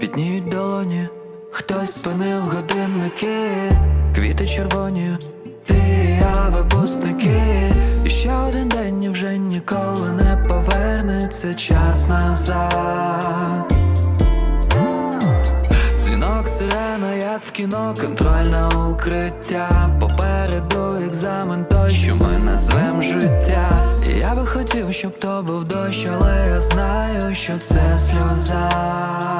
Підніють долоні, хтось спинив годинники, квіти червоні, ти і я випускники. І ще один день і вже ніколи не повернеться час назад. Дзвінок сирена, як в кіно, контрольне укриття. Попереду екзамен той, що ми назвем життя. Я би хотів, щоб то був дощ, але я знаю, що це сльоза.